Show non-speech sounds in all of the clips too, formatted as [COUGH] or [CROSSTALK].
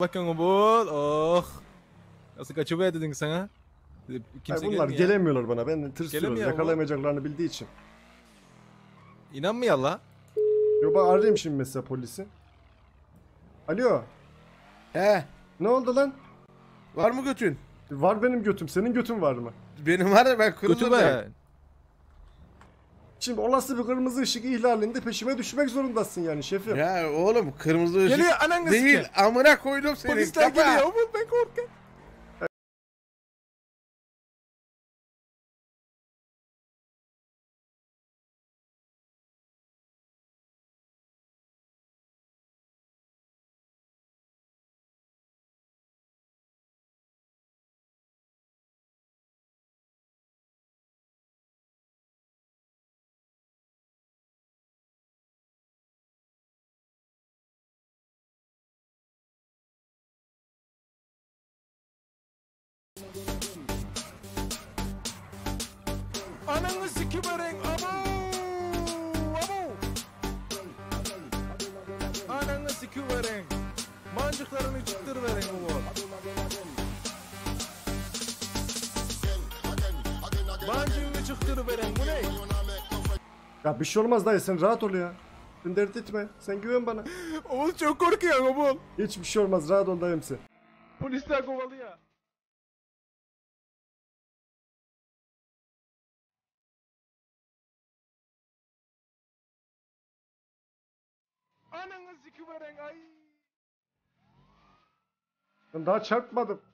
Bakın o bol. Oh. Nasıl kaçıverdin sana? Kimse Ay bunlar gelmiyor. gelemiyorlar bana. Ben tırsıyorum. Gelemiyor bu. Yakalayamayacaklarını bildiği için. İnanmıyor la. Yo ben arayayım şimdi mesela polisi. Alo. He. Ne oldu lan? Var mı götün? Var benim götüm. Senin götün var mı? Benim var ya ben kırıldım. Kötü ben. be. Şimdi olası bir kırmızı ışık ihlalinde peşime düşmek zorundasın yani şefim. Ya oğlum kırmızı ışık Geliyor değil. Amına koydum seni. Polisler Kapa. geliyor. Oğlum ben korkuyorum. Ananı sikiverin abo. Abo. Ananı sikiverin. Mancıklarını çıktırıverin oğul. Mancığını çıktırıverin bu ne? Ya bir şey olmaz dayı sen rahat ol ya. Sen dert etme. Sen güven bana. Oğul çok korkuyor oğul. Hiçbir şey olmaz. Rahat ol dayım sen. Polisler kovalıyor. Ananı sikiverin ay. Ben daha çarpmadım.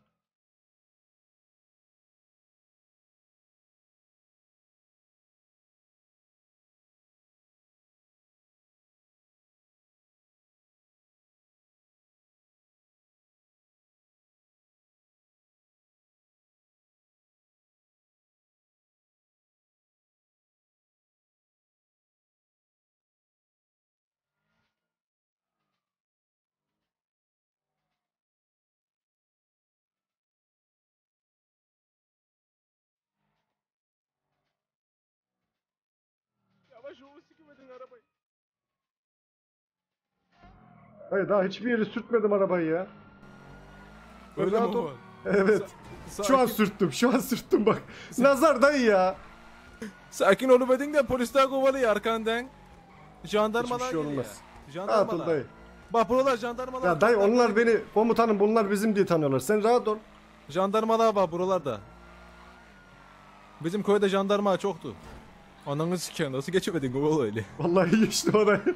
Hayır daha hiçbir yere sürtmedim arabayı ya. Öyle mi oğul? Evet. Şu an sürttüm. Şu an sürttüm bak. Nazar dayı ya. Sakin oluvedin de polisler kovalıyor arkandan. Jandarmalar Hiçbir şey olmaz. Jandarmalar. Rahat ol dayı. Bak buralar jandarmalar. Ya dayı onlar beni komutanım bunlar bizim diye tanıyorlar. Sen rahat ol. Jandarmalar var buralarda. Bizim köyde jandarma çoktu. Ananı sikiyor nasıl geçemedin oğul öyle. Vallahi iyi geçti orayı.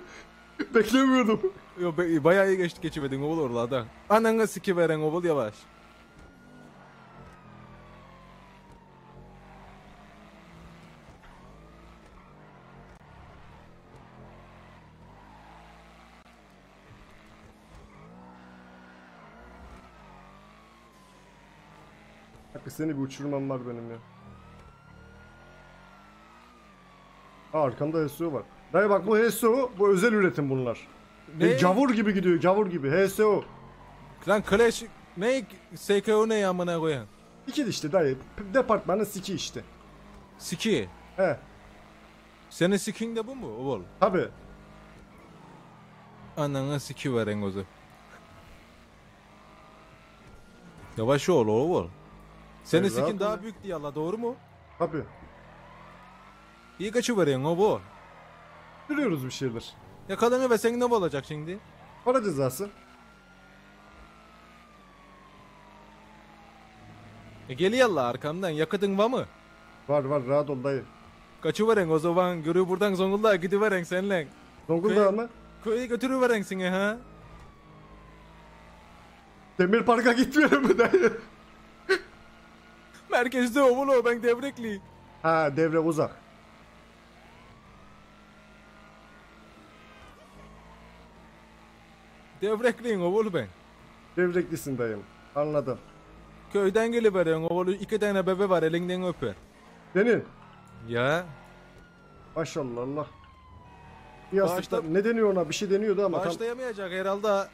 [LAUGHS] Beklemiyordum. Yo be, bayağı iyi geçti geçemedin oğul oralardan. Ananı sikiveren oğul yavaş. Hakkı seni bir uçurmam var benim ya. Aa, arkamda HSO var. Dayı bak bu HSO bu özel üretim bunlar. Ne? E, gavur gibi gidiyor gavur gibi HSO. Lan Clash ne SKO ne amına koyan? İki işte dayı. Departmanın siki işte. Siki. He Senin sikin de bu mu oğul? tabi. Ananı sikiveren ozu. Yavaş ol oğul. Senin Hayır, sikin daha büyük diye Allah doğru mu? Tabi. İyi kaçıveren oğul. Duruyoruz bir şeyler. Yakalanı ve senin ne olacak şimdi? Para cezası. E geliyor Allah arkamdan yakıtın var mı? Var var rahat ol dayı. Kaçıveren o zaman görü buradan Zonguldak'a gidiveren senle. Zonguldak Köy- mı? Köye götürüveren seni ha. Demir Park'a gitmiyor mu dayı? Merkezde o ben devrekli. Ha devre uzak. Devrekliyim oğul ben. Devreklisin dayım. Anladım. Köyden geliveren oğlu iki tane bebe var elinden öper. Senin. Ya Maşallah Allah. Bir yastıkta Bağışla- ne deniyor ona? Bir şey deniyordu ama tam bağışlayamayacak herhalde.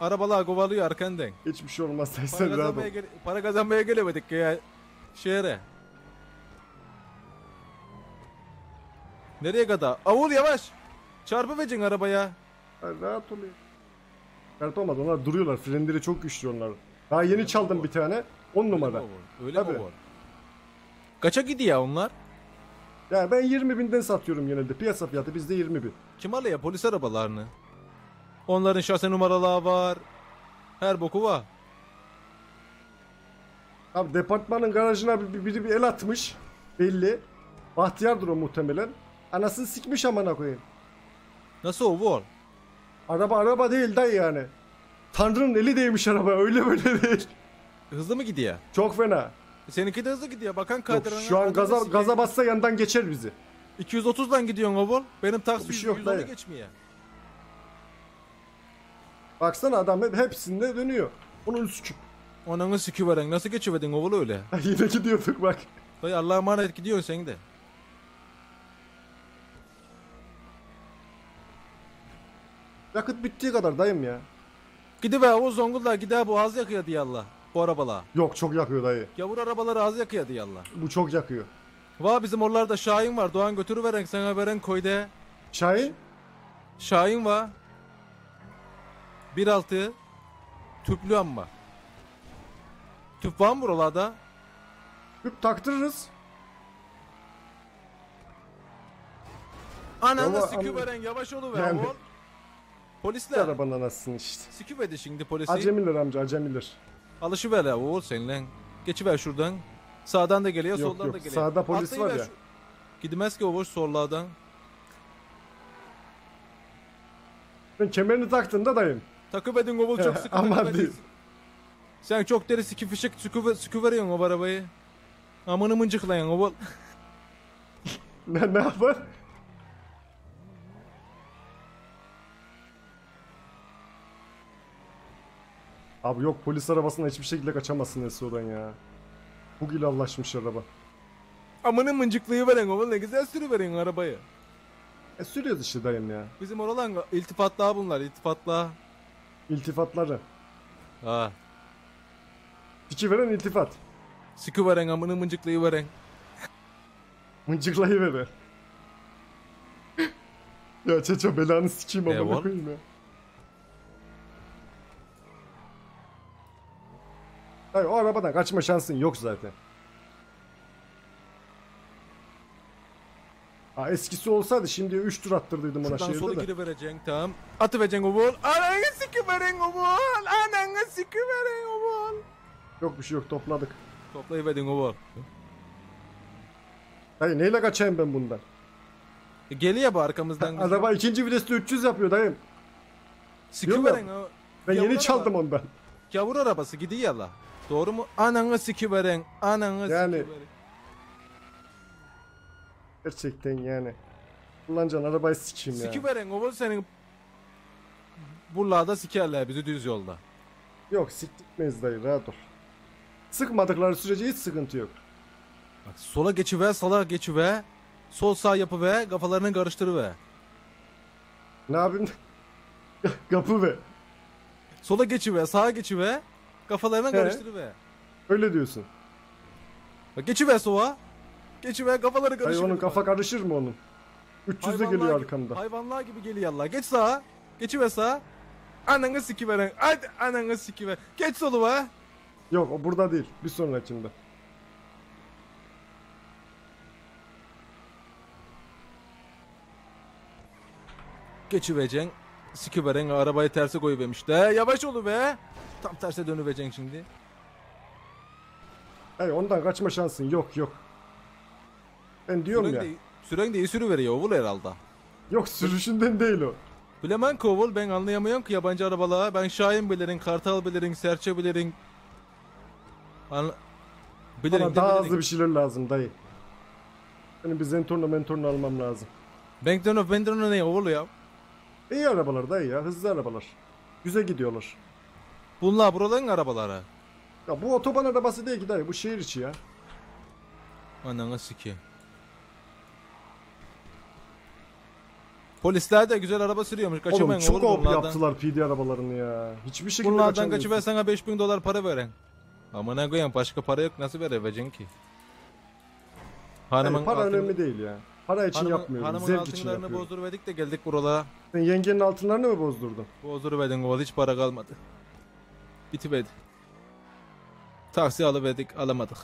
Arabalar kovalıyor arkandan. hiçbir şey olmaz. Dayı Para sen rahat ol. kazanmaya, gele- para kazanmaya gelemedik ya şehre. Nereye kadar? Avul yavaş. Çarpı arabaya. Ha, rahat ol ya. Çarpamaz onlar duruyorlar. Frenleri çok güçlü onlar. Daha yeni çaldım bir tane. 10 numara. Öyle? Öyle Tabii. mi var? Kaça gidiyor onlar? Ya ben 20 binden satıyorum genelde. Piyasa fiyatı bizde 20 bin. Kim alıyor polis arabalarını? Onların şase numaraları var. Her boku var. Abi departmanın garajına bir- bir- biri bir el atmış. Belli. Bahtiyardır o muhtemelen. Anasını sikmiş amına koyayım. Nasıl o var? Araba araba değil dayı yani. Tanrı'nın eli değmiş araba öyle böyle değil. Hızlı mı gidiyor? Çok fena. Seninki de hızlı gidiyor. Bakan Yok, şu an gaza, gaza bassa yandan geçer bizi. 230'dan gidiyorsun oğul. Benim taksi Bir şey yok 110'u dayı. geçmiyor. Baksana adam hep hepsinde dönüyor. Onun küçük. Ananı sikiveren. Nasıl geçiverdin oğul öyle? [LAUGHS] Yine gidiyorduk bak. Dayı Allah'a emanet gidiyorsun sen de. Yakıt bittiği kadar dayım ya. Gidiver o Zonguldak gider bu az yakıyor diye Allah. Bu arabalar. Yok çok yakıyor dayı. Gavur arabaları az yakıyor diye Allah. Bu çok yakıyor. Va bizim oralarda Şahin var. Doğan götürüveren sana veren koyda. Şahin? Şahin var. 1.6 tüplü amma. Tüp var mı buralarda? Hüp taktırırız. Ananı Ama- sikiveren yavaş oluver Yani-. Polisler. Arabanın anasını işte. Sikivedi şimdi polisi. Acemiler amca acemiler. Alışıver ya oğul seninle. Geçiver şuradan. Sağdan da geliyor, Yok, soldan yok. da geliyor. Sağda polis Atlayıver var ya. şu- Gidmez ki o boş sollardan. Ben kemerini taktığında dayım. Takip edin oğul çok [LAUGHS] sıkı Aman diyeyim. Sen çok deri siki fişek sükü veriyorsun o arabayı. Amını mıncıklayan oğul. [LAUGHS] Ne, ne yapar? Abi yok polis arabasına hiçbir şekilde kaçamazsın Eso'dan ya. Bug ile anlaşmış araba. Amını mıncıklayı veren oğul ne güzel sürüveriyorsun arabayı. E sürüyoruz işte dayım ya. Bizim oralan iltifatlar bunlar iltifatlar. İltifatları. Ha. Tiki veren iltifat. Sükü veren amını mıncıklayı veren. Mıncıklayıverir. [LAUGHS] ya Çeço belanı sikeyim amına koyayım ya. Hayır o arabadan kaçma şansın yok zaten. Ha, eskisi olsaydı şimdi 3 tur attırdıydım ona Şuradan şehirde de. girivereceksin tamam. Atıvereceksin oğul. Ananı sükü veren oğul. Ananı sükü veren oğul. Yok bir şey yok topladık. Toplayıverdin oğul. Dayı neyle kaçayım ben bundan? E, Geliyor bu arkamızdan. bizim. Araba ikinci viteste 300 yapıyor dayım. Sükü Diyorum veren o. Ben yeni araba. çaldım ondan. Gavur arabası gidiyor la. Doğru mu? Ananı siki veren. Ananı Yani- siki veren. Gerçekten yani. Kullanacaksın arabayı sikeyim ya. Siki veren oğul senin. Buralarda sikerler bizi düz yolda. Yok siktirmeyiz dayı rahat ol. Sıkmadıkları sürece hiç sıkıntı yok. Bak sola geçiver, sola geçiver. Sol sağ yapıver, kafalarını karıştırıver. Ne yapayım? [LAUGHS] Kapı ve. Sola geçiver, sağa geçiver. Kafalarını He. karıştırıver. Öyle diyorsun. Bak geçiver sola. Geçiver kafaları Dayı karıştırıver. onun kafa karışır mı onun? 300 de geliyor Hayvanlar- arkamda. Hayvanlar gibi geliyor Allah. Geç sağa. Geçiver sağa. Ananı sikiveren. Hadi ananı sikiver. Geç solu Yok o burada değil. Bir sonrakinde. Geçivereceksin. Sikiveren arabayı terse koyuvermiş de. Yavaş olu be. Tam terse dönüvereceksin şimdi. Hayır ondan kaçma şansın yok yok. Ben diyorum Süren ya. de, süren de iyi sürüveriyor oğul herhalde. Yok sürüşünden değil o. Bilemem ki oğul ben anlayamıyorum ki yabancı arabalara. Ben Şahin bilirim, Kartal bilirim, Serçe bilirim. An... Bilirim Bana de daha bilirim. hızlı bir şeyler lazım dayı. Benim bir Zentorno mentorno almam lazım. Bankton of Benton'u ne oğul ya? İyi arabalar dayı ya hızlı arabalar. Güzel gidiyorlar. Bunlar buraların arabaları. Ya bu otoban arabası değil ki dayı bu şehir içi ya. Ananı siki. Polisler de güzel araba sürüyormuş. Oğlum Kaçamayın çok oğlum OP bunlardan. yaptılar PD arabalarını ya. Hiçbir şekilde Bunlardan kaçamıyorsun. kaçıver sana 5000 dolar para veren. Ama ne koyayım başka para yok nasıl verebileceksin ki? Yani Hanımın para altını- önemli değil ya. Para için Hanımın, yapmıyorum. hanımın Zevk için altınlarını yapıyorum. bozduruverdik de geldik buralara. Sen yengenin altınlarını mı bozdurdun? Bozduruverdin oğul hiç para kalmadı. Bitiverdi. Taksi alıverdik alamadık.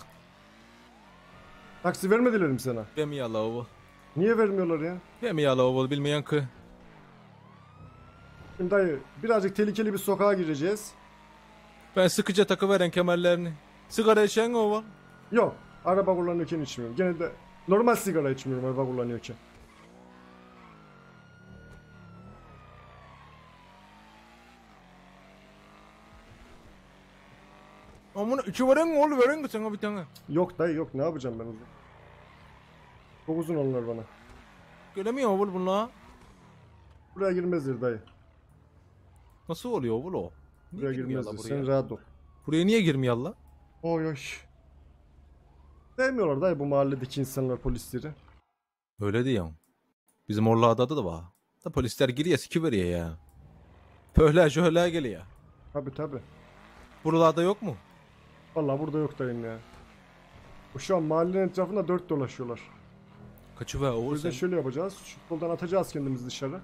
Taksi vermediler mi sana? Ben mi yala oğul? Niye vermiyorlar ya? Ben mi yala oğul bilmeyen ki. Şimdi dayı birazcık tehlikeli bir sokağa gireceğiz. Ben sıkıca takıveren kemerlerini. Sigara içen oğul. Yok. Araba kullanıyorken içmiyorum. Gene de normal sigara içmiyorum araba kullanıyorken. Amına içi veren oğul veren ki sana bir tane. Yok dayı yok ne yapacağım ben uzun. Çok uzun onlar bana. Göremiyor oğul bunlar. Buraya girmezler dayı. Nasıl oluyor oğul o? Niye Buraya girmezler. buraya? Sen rahat ol. Buraya niye girmiyor la? Oy oy. Sevmiyorlar dayı bu mahalledeki insanlar polisleri. Öyle diyorum. Bizim Orla'da da var. Da polisler giriyor sikiveriyor ya. Böyle şöyle geliyor. Tabi tabi. Buralarda yok mu? Vallahi burada yok dayım ya. Bu şu an mahallenin etrafında dört dolaşıyorlar. Kaçı ver O yüzden sen. şöyle yapacağız. Şu koldan atacağız kendimizi dışarı.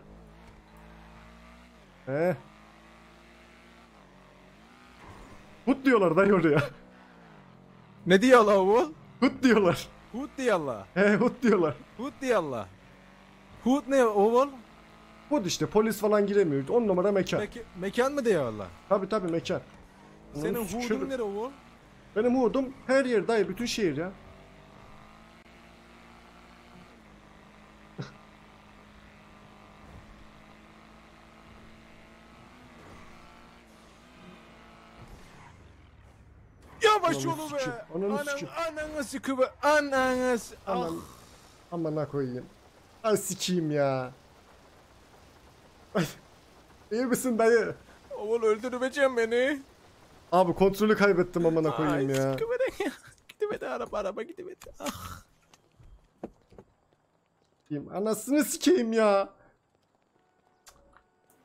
He. Hut diyorlar dayı oraya. Ne diyor la oğul? Hut diyorlar. Hut diyor la. He hut diyorlar. Hut diyor la. Hut ne oğul? Hut işte polis falan giremiyor. On numara mekan. Meki- mekan mı diyor la? Tabi tabi mekan. Senin hudun nere oğul? Benim hudum her yer dayı bütün şehir ya. Yavaş olu be. ananı Anan, sikeyim. ananı sıkı be. Ananı s- Ah. Aman. Amına koyayım. Ay sikeyim ya. İyi misin dayı? Oğul öldürmeyeceksin beni. Abi kontrolü kaybettim amına koyayım Ay, ya. Sıkıveren ya. Gidivedi araba araba gidivedi. Ah. Sikeyim. Anasını sikeyim ya.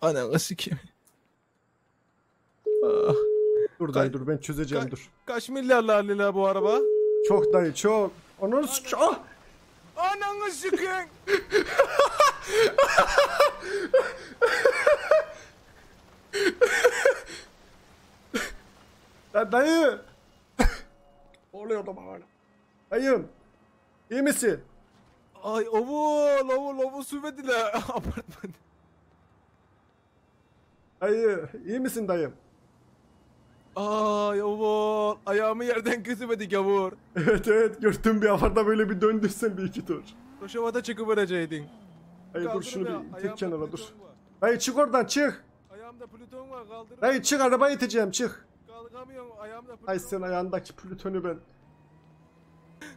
Ananı sikeyim. Ah. Dur dayı dur ben çözeceğim Ka- dur. Kaç milyarlar lira bu araba? Çok dayı çok. Ananı sik... Ah! Ananı sikeyim. [LAUGHS] Ya dayı. Oluyor da bana. Dayım. İyi misin? Ay ovul ovul ovul süvediler [LAUGHS] apartman. Dayı. iyi misin dayım? Ay ovul ayağımı yerden kesemedi gavur. [LAUGHS] Evet evet gördüm bir afarda böyle bir döndürsen bir iki tur. Roşavada çıkıvereceydin. Dayı dur şunu bir ayağımda tek kenara dur. Var. Dayı çık oradan çık. Ayağımda Plüton var kaldır. Dayı çık arabayı iteceğim çık. Kalkamıyorum ayağımda Plüton Ay sen ayağındaki plütonu ben.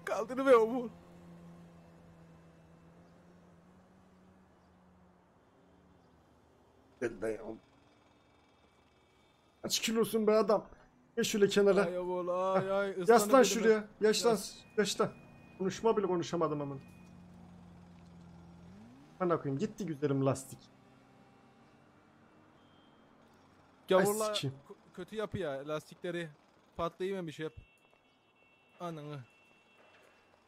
Kaldır be ovul. Gel dayı. Kaç kilosun be adam? Gel şöyle kenara. Ay ovul ay ay. Yaslan şuraya. Yaşlan. Yas. Yaşlan. Konuşma bile konuşamadım aman. Bana koyayım gitti güzelim lastik. Gavurlar sikeyim. Kötü yapıyor lastikleri. Patlayıvermiş hep. Ananı.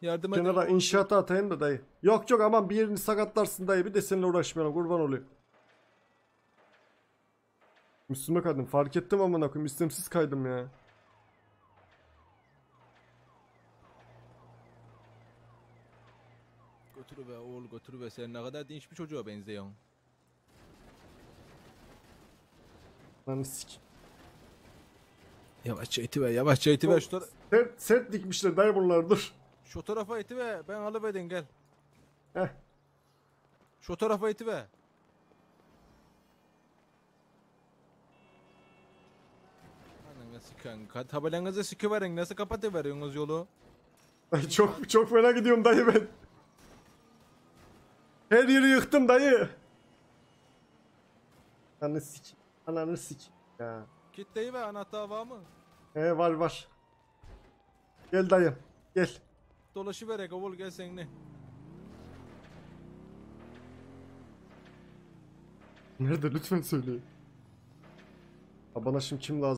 Yardım edin. Kenara inşaata atayım da dayı. Yok yok aman bir yerini sakatlarsın dayı bir de seninle uğraşmayalım kurban olayım. Üstüme kaydım fark ettim amına koyayım istemsiz kaydım ya. Götürü be oğul götürü be sen ne kadar dinç bir çocuğa benziyorsun. Lan sik. Yavaşça itiver yavaşça itiver şu, tara- Sert, sert dikmişler dayı bunlar dur. şu tarafa itiver ben alıverdim gel. Heh. Şu tarafa itiver. Ananı siken. ka- Tabelanızı sikiverin nasıl kapatıveriyorsunuz yolu? Dayı [LAUGHS] çok çok fena gidiyorum dayı ben. Her yeri yıktım dayı. Ananı sik. Ananı sik. Ya. Kitleyi ve anahtar var mı? He var var. Gel dayım. Gel. Dolaşıverek oğul gel seninle. Nerede lütfen söyleyin. Ha bana şimdi kim lazım?